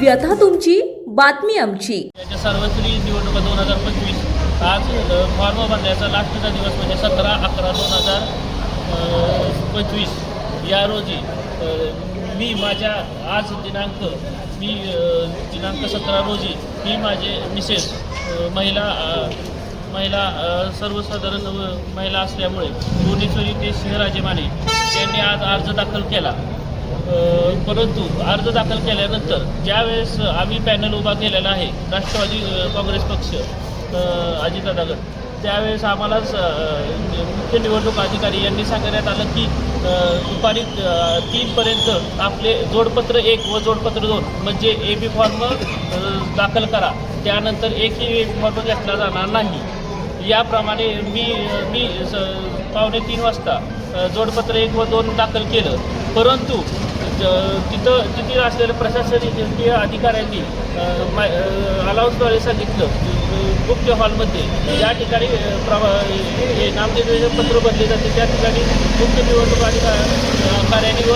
व्यथा तुमची बातमी आमची. याच्या सार्वत्रिक निवडणुका दोन हजार पंचवीस. आज फॉर्म भरण्याचा लास्टचा दिवस म्हणजे सतरा अकरा दोन हजार पंचवीस. या रोजी मी माझ्या आज दिनांक मी दिनांक सतरा रोजी मी माझे मिसेस महिला महिला सर्वसाधारण महिला असल्यामुळे भुवनेश्वरी ते सिंहराजे माने यांनी आज अर्ज दाखल केला. परंतु अर्ज दाखल केल्यानंतर ज्यावेळेस आम्ही पॅनल उभा केलेला आहे राष्ट्रवादी काँग्रेस पक्ष अजितदादागड त्यावेळेस आम्हाला स- मुख्य निवडणूक अधिकारी यांनी सांगण्यात आलं की दुपारी तीनपर्यंत आपले जोडपत्र एक व जोडपत्र दोन म्हणजे ए बी फॉर्म दाखल करा. त्यानंतर एकही ए बी फॉर्म घेतला जाणार नाही. याप्रमाणे मी मी स पावणे तीन वाजता जोडपत्र एक व दोन दाखल केलं. परंतु तिथं तिथे असलेल्या प्रशासकीय अधिकाऱ्यांनी अलाउन्सद्वारे सांगितलं. मुख्य हॉलमध्ये. ज्या ठिकाणी प्रवा नामनिर्देशन पत्र भरले जाते. त्या ठिकाणी मुख्य निवडणूक अधिकाऱ्यांनी व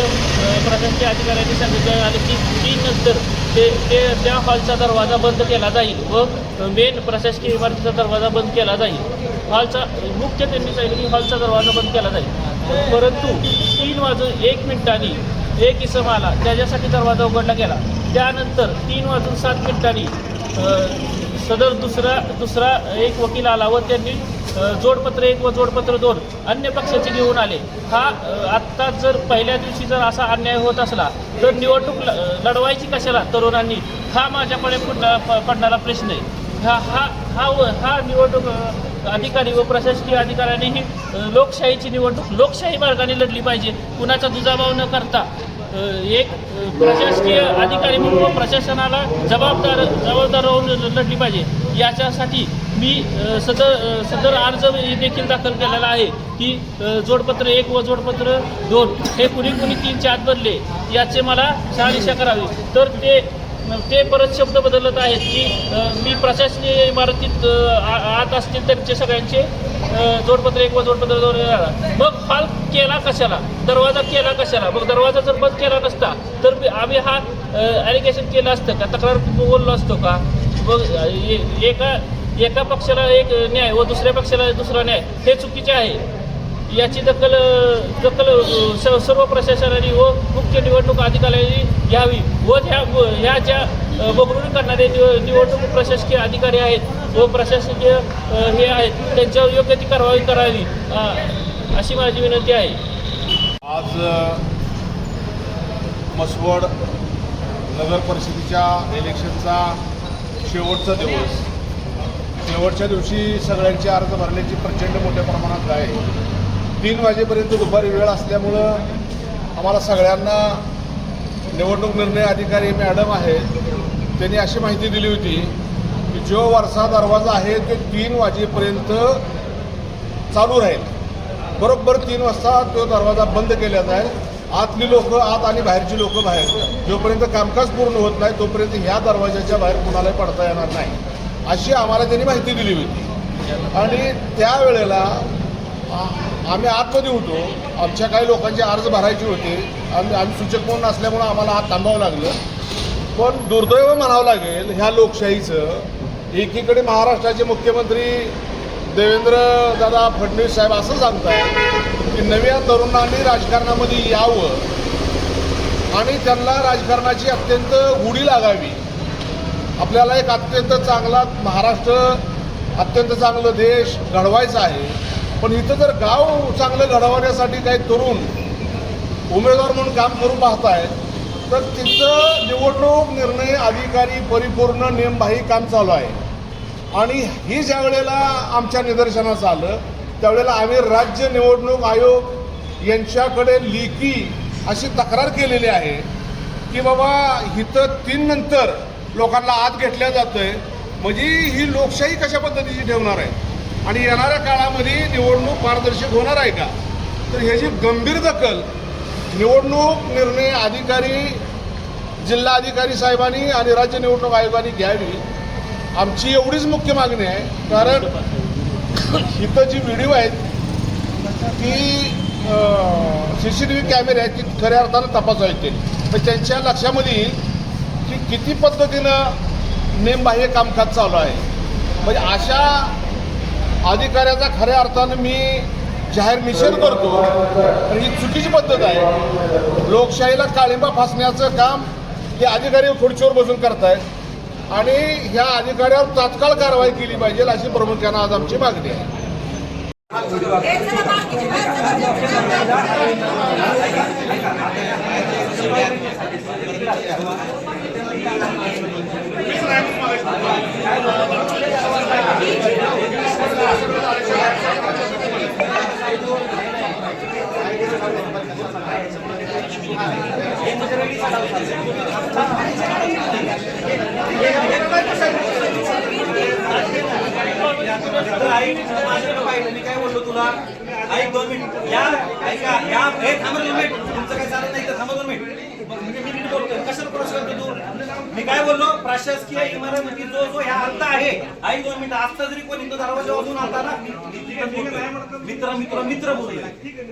प्रशासकीय अधिकाऱ्यांनी सांगितलं आणि की तीन नंतर ते ते त्या हॉलचा दरवाजा बंद केला जाईल व मेन प्रशासकीय इमारतीचा दरवाजा बंद केला जाईल. हॉलचा मुख्य त्यांनी सांगितलं की हॉलचा दरवाजा बंद केला जाईल. परंतु तीन वाजून एक मिनिटांनी एक इसम आला. त्याच्यासाठी दरवाजा उघडला गेला. त्यानंतर तीन वाजून सात मिनिटांनी सदर दुसरा दुसरा एक वकील आला व त्यांनी जोडपत्र एक व जोडपत्र दोन अन्य पक्षाचे घेऊन आले. हा आत्ता जर पहिल्या दिवशी जर असा अन्याय होत असला तर निवडणूक ल- लढवायची कशाला तरुणांनी? हा माझ्याकडे प- पडणारा प्रश्न आहे. हा हा हा व हा निवडणूक अधिकारी व प्रशासकीय अधिकाऱ्यांनीही लोकशाहीची निवडणूक लोकशाही मार्गाने लढली पाहिजे. कुणाचा दुजाभाव न करता एक प्रशासकीय अधिकारी म्हणून व प्रशासनाला जबाबदार जबाबदार राहून लढली पाहिजे. याच्यासाठी मी सदर सदर अर्ज देखील दाखल केलेला आहे की जोडपत्र एक व जोडपत्र दोन हे कुणी कुणी तीनच्या आत बदले याचे मला शहानिशा करावी. तर ते ते परत शब्द बदलत आहेत की मी प्रशासकीय इमारतीत आ- आत असतील त्यांचे सगळ्यांचे जोडपत्र एक व जोडपत्र दोन मग फाल केला कशाला? दरवाजा केला कशाला? मग दरवाजा जर बंद केला नसता तर आम्ही हा ॲलिगेशन केलं असतं का? तक्रार बोललो असतो का? मग एका एका पक्षाला एक न्याय व दुसऱ्या पक्षाला दुसरा न्याय हे चुकीचे आहे. याची दखल दखल स- सर्व प्रशासनाने व मुख्य निवडणूक अधिकाऱ्यांनी घ्यावी व ह्या ह्या ज्या अ, करणारे निव निवडणूक प्रशासकीय अधिकारी आहेत व प्रशासकीय हे आहेत त्यांच्यावर योग्य ती कारवाई करावी अशी माझी विनंती आहे. आज मसवड नगर परिषदेच्या इलेक्शनचा शेवटचा दिवस. शेवटच्या दिवशी सगळ्यांचे अर्ज भरण्याची प्रचंड मोठ्या प्रमाणात आहे. तीन वाजेपर्यंत दुपारी वेळ असल्यामुळं आम्हाला सगळ्यांना निवडणूक निर्णय अधिकारी मॅडम आहेत त्यांनी अशी माहिती दिली होती की जो वारसा दरवाजा आहे तो तीन वाजेपर्यंत चालू राहील. बरोबर तीन वाजता तो दरवाजा बंद केला जाईल आतली लोक आत आणि बाहेरची लोक बाहेर. जोपर्यंत कामकाज पूर्ण होत नाही तोपर्यंत ह्या दरवाजाच्या बाहेर कुणालाही पडता येणार नाही. अशी आम्हाला त्यांनी माहिती दिली होती. आणि त्यावेळेला आम्ही आतमध्ये होतो? आमच्या काही लोकांचे अर्ज भरायचे होते. आम्ही आम्ही सूचक म्हणून असल्यामुळं आम्हाला आत थांबावं लागलं. पण दुर्दैव म्हणावं लागेल ह्या लोकशाहीचं एकीकडे महाराष्ट्राचे मुख्यमंत्री देवेंद्र दादा फडणवीस साहेब असं सांगतात की नव्या तरुणांनी राजकारणामध्ये यावं आणि त्यांना राजकारणाची अत्यंत गुढी लागावी. आपल्याला एक अत्यंत चांगला महाराष्ट्र अत्यंत चांगलं देश घडवायचा आहे. पण इथं जर गाव चांगलं घडवण्यासाठी काही तरुण उमेदवार म्हणून काम करू पाहताय तर तिथं निवडणूक निर्णय अधिकारी परिपूर्ण नेमबाही काम चालू आहे. आणि ही ज्या वेळेला आमच्या निदर्शनास आलं त्यावेळेला आम्ही राज्य निवडणूक आयोग यांच्याकडे लेखी अशी तक्रार केलेली आहे की बाबा इथं तीन नंतर लोकांना आत घेतल्या जातंय म्हणजे ही लोकशाही कशा पद्धतीची ठेवणार आहे? आणि येणाऱ्या काळामध्ये निवडणूक पारदर्शक होणार आहे का? तर ह्याची गंभीर दखल निवडणूक निर्णय अधिकारी जिल्हाधिकारी साहेबांनी आणि राज्य निवडणूक आयोगाने घ्यावी आमची एवढीच मुख्य मागणी आहे. कारण इथं जी व्हिडिओ आहेत ती सी सी टी व्ही कॅमेरे आहेत ती खऱ्या अर्थानं तपासायचे तर त्यांच्या लक्षामध्ये येईल की किती पद्धतीनं नेमबाह्य कामकाज चालू आहे. म्हणजे अशा अधिकाऱ्याचा खऱ्या अर्थानं मी जाहीर निषेध करतो. पण ही चुकीची पद्धत आहे. लोकशाहीला काळिंबा फासण्याचं काम हे अधिकारी खुर्चीवर बसून करतायत. आणि ह्या अधिकाऱ्यावर तात्काळ कारवाई केली पाहिजे अशी प्रमुख्यानं आज आमची मागणी आहे तर आई माझ्याकडे पाहिलं मी काय बोललो तुला? ऐक दोन मिनिट. या ऐका या हे थांबा दोन मिनिट. तुमचं काय चालत नाही तर थांबा दोन मिनिट मग मी मी नीट बोलतोय मी काय बोललो? प्रशासकीय इमारतीमध्ये जो जो ह्या अर्थ आहे आई दोन मिनिट आता जरी कोणी तो दरवाजा वाजून आता ना मित्र मित्र मित्र बोलतोय.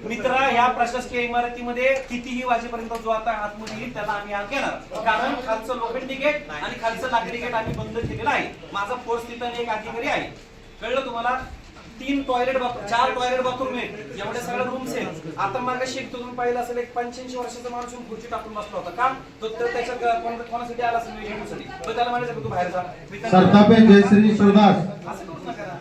मित्र ह्या प्रशासकीय इमारतीमध्ये कितीही वाजेपर्यंत जो आता आतमध्ये येईल त्याला आम्ही आत घेणार कारण खालचं लोखंडी गेट आणि खालचं लाकडी गेट आम्ही बंद केलेलं आहे. माझा फोर्स तिथं एक अधिकारी आहे. कळलं तुम्हाला? तीन टॉयलेट बाथरूम चार टॉयलेट बाथरूम आहेत. आता मागे शिक तुम्ही पाहिलं असेल एक पंच्याऐंशी वर्षाचा माणूस येऊन खुर्ची टाकून बसला होता. का? तो तो त्याच्या कोणा- कोणासाठी आला असेल वेगळ्यासाठी तर त्याला म्हणायचं का तू बाहेर जा. मी त्यांना- सरतापे जयश्री शिवदास. असं करू नका ना.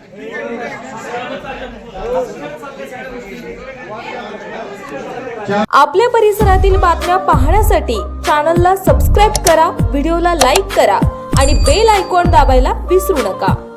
आपल्या परिसरातील बातम्या पाहण्यासाठी चॅनलला सबस्क्राईब करा व्हिडिओला लाईक करा आणि बेल आयकॉन दाबायला विसरू नका.